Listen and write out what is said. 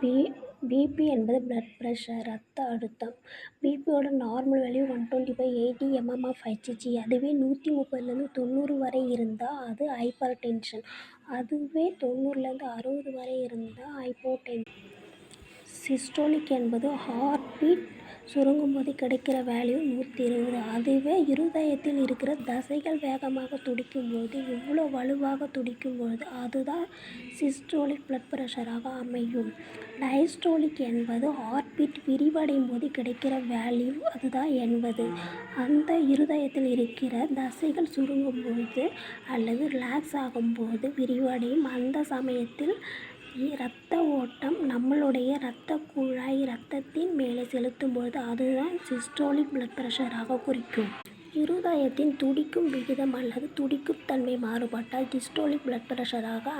B BP என்பது blood pressure ரத்த அழுத்தம். பிபியோட normal value one twenty five eighty mm of Hg அதுவே நூற்றி முப்பதுலேருந்து தொண்ணூறு வரை இருந்தால் அது ஹைப்பர் டென்ஷன் அதுவே தொண்ணூறுலேருந்து அறுபது வரை இருந்தால் ஹைப்போ டென் சிஸ்டோலிக் என்பது ஹார்ட் பீட் சுருங்கும் போது கிடைக்கிற வேல்யூ நூற்றி இருபது அதுவே இருதயத்தில் இருக்கிற தசைகள் வேகமாக துடிக்கும் போது இவ்வளோ வலுவாக துடிக்கும் பொழுது அதுதான் சிஸ்டோலிக் பிளட் ப்ரெஷராக அமையும். டயஸ்டோலிக் என்பது ஹார்ட் பீட் விரிவடையும் போது கிடைக்கிற வேல்யூ அதுதான் என்பது. அந்த இருதயத்தில் இருக்கிற தசைகள் சுருங்கும் பொழுது அல்லது ரிலாக்ஸ் ஆகும்போது விரிவடையும். அந்த சமயத்தில் இரத்த ஓட்டம் நம்மளுடைய இரத்த குழாய் இரத்தத்தின் மேலே செலுத்தும் பொழுது அதுதான் சிஸ்டோலிக் பிளட் ப்ரெஷராக குறிக்கும். இருதயத்தின் துடிக்கும் விகிதம் அல்லது துடிக்கும் தன்மை மாறுபட்டால் டிஸ்டோலிக் பிளட் ப்ரெஷராக